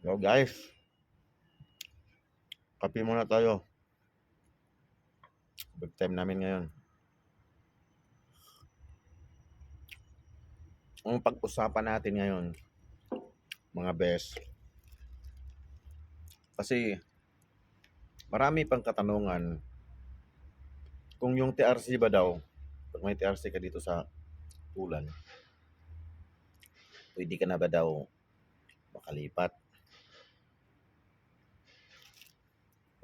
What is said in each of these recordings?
Yo guys, kape muna tayo. Big time namin ngayon. Ang pag-usapan natin ngayon, mga best, kasi marami pang katanungan kung yung TRC ba daw, pag may TRC ka dito sa Pulan, pwede ka na ba daw makalipat?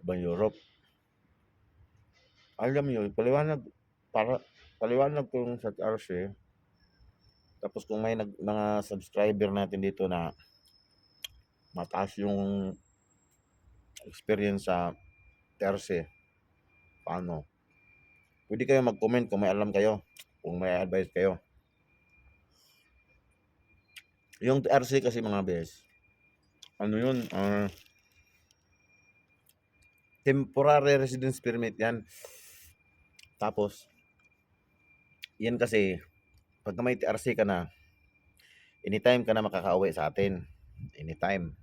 Ibang Europe. Alam nyo, paliwanag, para, paliwanag ko sa TRC, tapos kung may nag, mga subscriber natin dito na mataas yung experience sa TRC, paano? Pwede kayo mag-comment kung may alam kayo, kung may advice kayo. Yung TRC kasi mga bes, ano yun, ah, temporary residence permit yan. Tapos, yan kasi, pag may TRC ka na, anytime ka na makakauwi sa atin. Anytime.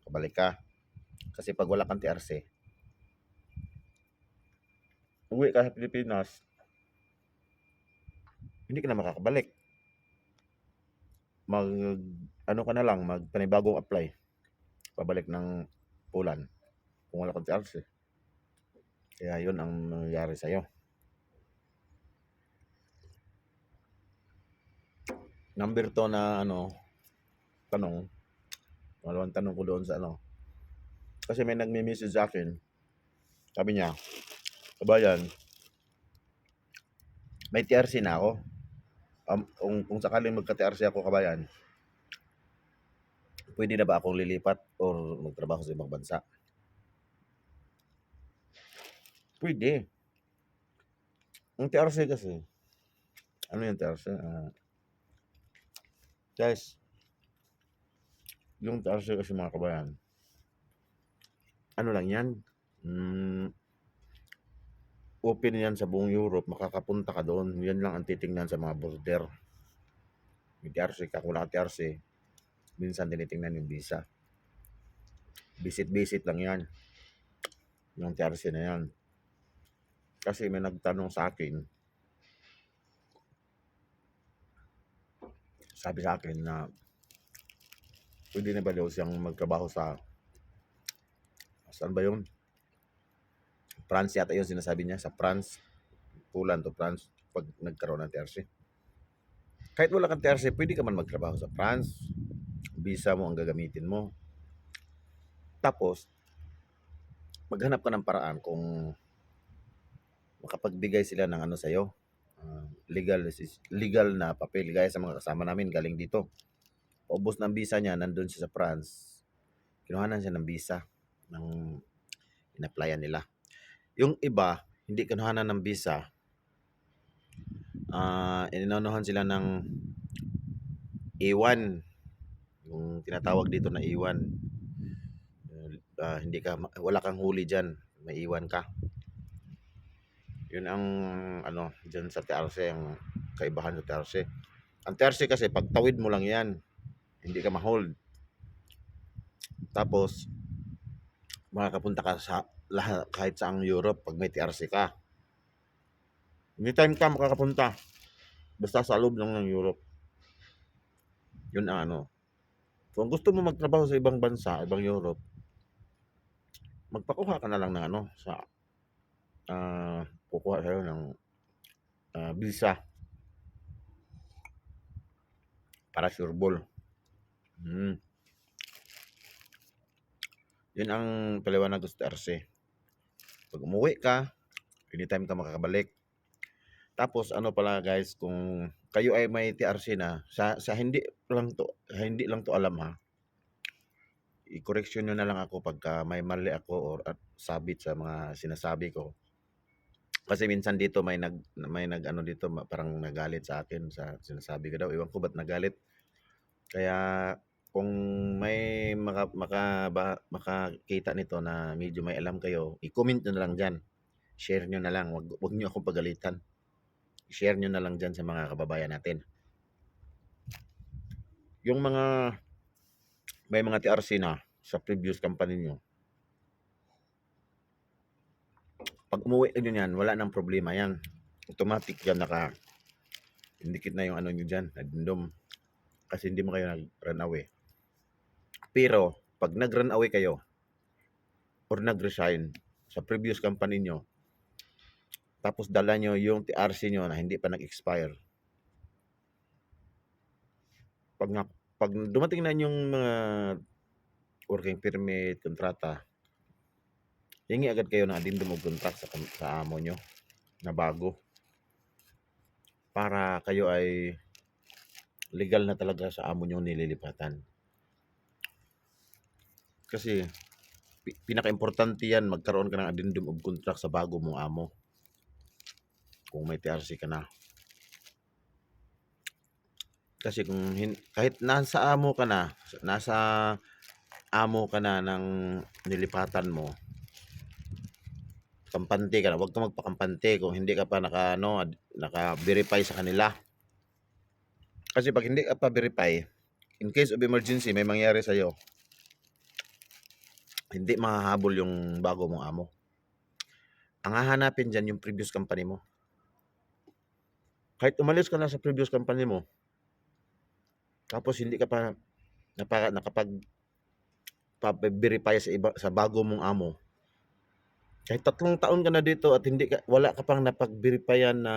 Makabalik ka. Kasi pag wala kang TRC, uwi ka sa Pilipinas, hindi ka na makakabalik. Mag, ano ka na lang, mag panibagong apply. Pabalik ng pulan. Kung wala kang TRC. Kaya yun ang nangyayari sa'yo. Number to na ano, tanong, malawang tanong ko doon sa ano. Kasi may nagme-message sa akin. Sabi niya, kabayan, may TRC na ako. Um, kung, kung sakaling magka-TRC ako kabayan, pwede na ba akong lilipat or magtrabaho sa ibang bansa? Pwede. Ang TRC kasi, ano yung TRC? Ah, guys, yung TRC kasi mga kabayan, ano lang yan, mm, open yan sa buong Europe, makakapunta ka doon, yan lang ang titingnan sa mga border. May TRC ka, kung wala ka TRC, minsan tinitingnan yung visa. Visit-visit lang yan. Yung TRC na yan. Kasi may nagtanong sa akin, sabi sa akin na pwede na ba daw siyang magtrabaho sa saan ba yun? France yata yun sinasabi niya sa France. Poland to France pag nagkaroon ng TRC kahit wala kang TRC pwede ka man magtrabaho sa France. Visa mo ang gagamitin mo. Tapos maghanap ka ng paraan kung makapagbigay sila ng ano sa'yo ah, legal legal na papel gaya sa mga kasama namin galing dito. Ubos ng visa niya nandun siya sa France. Kinuhanan siya ng visa ng in-applyan nila. Yung iba hindi kinuhanan ng visa ah inanuhan sila ng A1 yung tinatawag dito na A1 Ah, hindi ka wala kang huli diyan may iwan ka yun ang ano diyan sa TRC ang kaibahan sa TRC ang TRC kasi pag tawid mo lang yan hindi ka ma-hold. Tapos makakapunta ka sa lahat kahit saang Europe pag may TRC ka. Anytime ka makakapunta basta sa loob lang ng Europe. Yun ang ano. Kung gusto mo magtrabaho sa ibang bansa ibang Europe magpakuha ka na lang ng ano sa ah kukuha sa'yo ng ah, visa para sureball. Hmm. Yun ang paliwanag ko sa TRC. Pag umuwi ka, anytime ka makakabalik. Tapos ano pala guys, kung kayo ay may TRC na, sa, sa hindi lang to, hindi lang to alam ha, i-correction nyo na lang ako pagka may mali ako or at sabit sa mga sinasabi ko. Kasi minsan dito may nag may nag ano dito parang nagalit sa akin sa sinasabi ko daw. Iwan ko ba't nagalit. Kaya kung may maka, maka, ba, makakita nito na medyo may alam kayo, i-comment nyo na lang dyan. Share nyo na lang. Wag, wag nyo akong pagalitan. I-share nyo na lang dyan sa mga kababayan natin. Yung mga may mga TRC na sa previous company nyo. Pag umuwi nyo yan, wala nang problema yan. Automatic yan naka indikit na yung ano nyo dyan, addendum. Kasi hindi mo kayo nag-run away. Pero, pag nag-run away kayo, or nag-resign sa previous company nyo, tapos dala nyo yung TRC nyo na hindi pa nag-expire. Pag, na, pag dumating na yung mga working permit, kontrata, hingi agad kayo ng addendum of contract sa, sa amo nyo na bago. Para kayo ay legal na talaga sa amo nyo nililipatan. Kasi pi- pinaka-importante yan, magkaroon ka ng addendum of contract sa bago mong amo. Kung may TRC ka na. Kasi kung hin- kahit nasa amo ka na, nasa amo ka na ng nilipatan mo, kampante ka na, huwag ka magpakampante kung hindi ka pa naka, ano, naka-verify sa kanila. Kasi pag hindi ka pa verify, in case of emergency, may mangyari sa'yo, hindi mahahabol yung bago mong amo. Ang hahanapin dyan yung previous company mo. Kahit umalis ka na sa previous company mo, tapos hindi ka pa napaka, nakapag pa-verify sa iba sa bago mong amo. Kahit tatlong taon ka na dito at hindi ka wala ka pang napag-verifyan na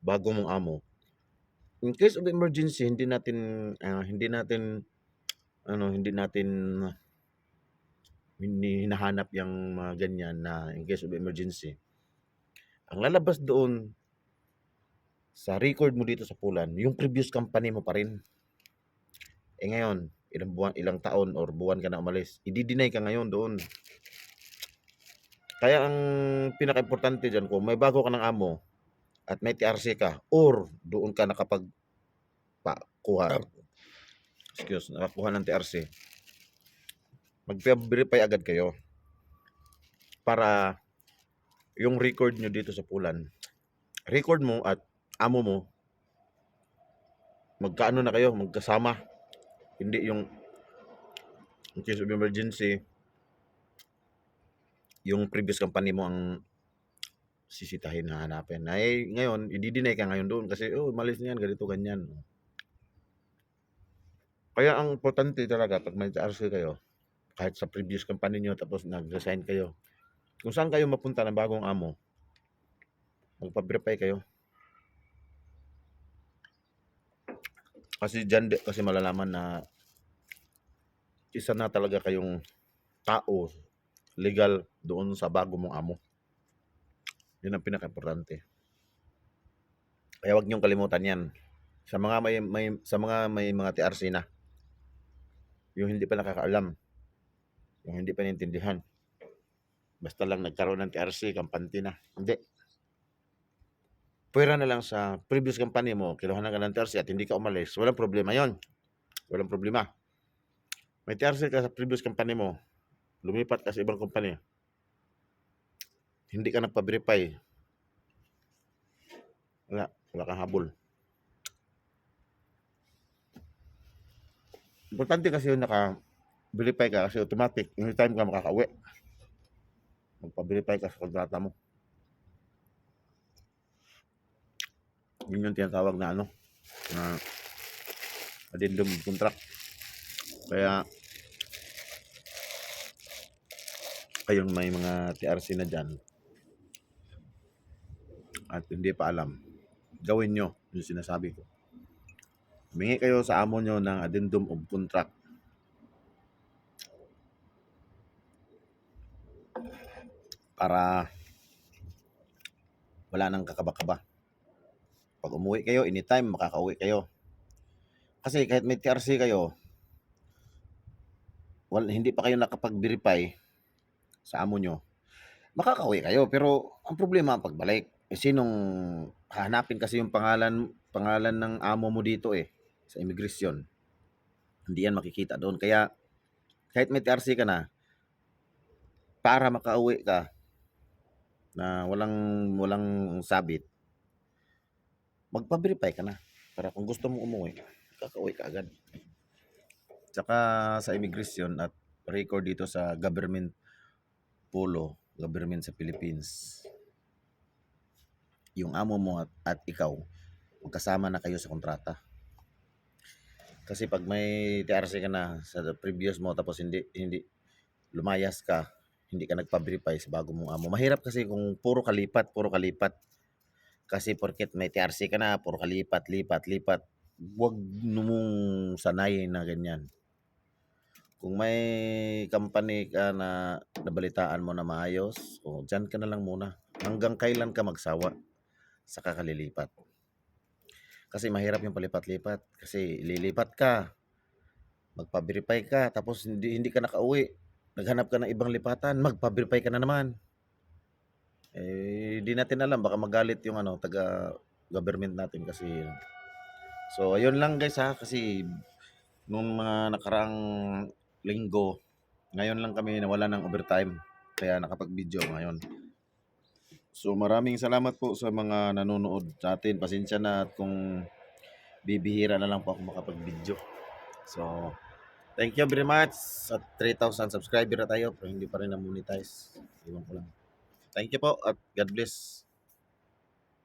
bago mong amo. In case of emergency, hindi natin ah, hindi natin ano, hindi natin hinahanap yung mga ganyan na in case of emergency. Ang lalabas doon sa record mo dito sa Pulan, yung previous company mo pa rin. Eh ngayon, ilang buwan, ilang taon or buwan ka na umalis, i-deny ka ngayon doon. Kaya ang pinaka-importante dyan, kung may bago ka ng amo at may TRC ka or doon ka nakapag pa, kuha, excuse, nakakuha ng TRC, mag-verify agad kayo para yung record nyo dito sa Pulan, record mo at amo mo, magkaano na kayo, magkasama. Hindi yung in case of emergency, yung previous company mo ang sisitahin na hanapin. Ay, ngayon, i-deny ka ngayon doon kasi, oh, malis niyan, ganito, ganyan. Kaya ang importante talaga, pag may TRC kayo, kahit sa previous company nyo, tapos nag-resign kayo, kung saan kayo mapunta ng bagong amo, magpa-verify kayo. Kasi dyan, kasi malalaman na isa na talaga kayong tao legal doon sa bago mong amo. Yun ang pinaka-importante. Kaya wag niyong kalimutan yan. Sa mga may, may sa mga may mga TRC na. Yung hindi pa nakakaalam. Yung hindi pa naintindihan. Basta lang nagkaroon ng TRC, kampante na. Hindi. Pwera na lang sa previous company mo, kinuha na ka ng TRC at hindi ka umalis. Walang problema yon. Walang problema. May TRC ka sa previous company mo, lumipat ka sa ibang company, hindi ka nagpa-verify, wala, wala kang habol. Importante kasi yung naka-verify ka kasi automatic, anytime ka makakauwi. Magpa-verify ka sa kontrata mo. Yun yung tinatawag na ano, na addendum contract. Kaya, kayong may mga TRC na dyan at hindi pa alam, gawin nyo yung sinasabi ko. Humingi kayo sa amo nyo ng addendum of contract. Para wala nang kakaba-kaba. Pag umuwi kayo, anytime makakauwi kayo. Kasi kahit may TRC kayo, wal, hindi pa kayo nakapag-verify sa amo nyo, makakauwi kayo. Pero ang problema pagbalik, eh, sinong hahanapin kasi yung pangalan pangalan ng amo mo dito eh sa immigration. Hindi yan makikita doon. Kaya kahit may TRC ka na, para makauwi ka na walang walang sabit, magpa-verify ka na. Para kung gusto mo umuwi, kakauwi ka agad. Tsaka sa immigration at record dito sa government polo, government sa Philippines. Yung amo mo at, at ikaw, magkasama na kayo sa kontrata. Kasi pag may TRC ka na sa previous mo tapos hindi hindi lumayas ka, hindi ka nagpa-verify sa bago mong amo. Mahirap kasi kung puro kalipat, puro kalipat. Kasi porket may TRC ka na, puro kalipat, lipat, lipat. Huwag mong sanayin na ganyan. Kung may company ka na nabalitaan mo na maayos, o dyan ka na lang muna. Hanggang kailan ka magsawa sa kakalilipat. Kasi mahirap yung palipat-lipat. Kasi lilipat ka, magpa-verify ka, tapos hindi, hindi ka nakauwi. Naghanap ka ng ibang lipatan, magpa-verify ka na naman. Eh, di natin alam, baka magalit yung ano, taga government natin kasi. So, ayun lang guys ha, kasi nung mga nakaraang linggo, ngayon lang kami nawala ng overtime. Kaya nakapag-video ngayon. So maraming salamat po sa mga nanonood sa atin. Pasensya na at kung bibihira na lang po ako makapag-video. So, thank you very much. At 3,000 subscriber na tayo pero hindi pa rin na-monetize. Iwan ko lang. Thank you po at God bless.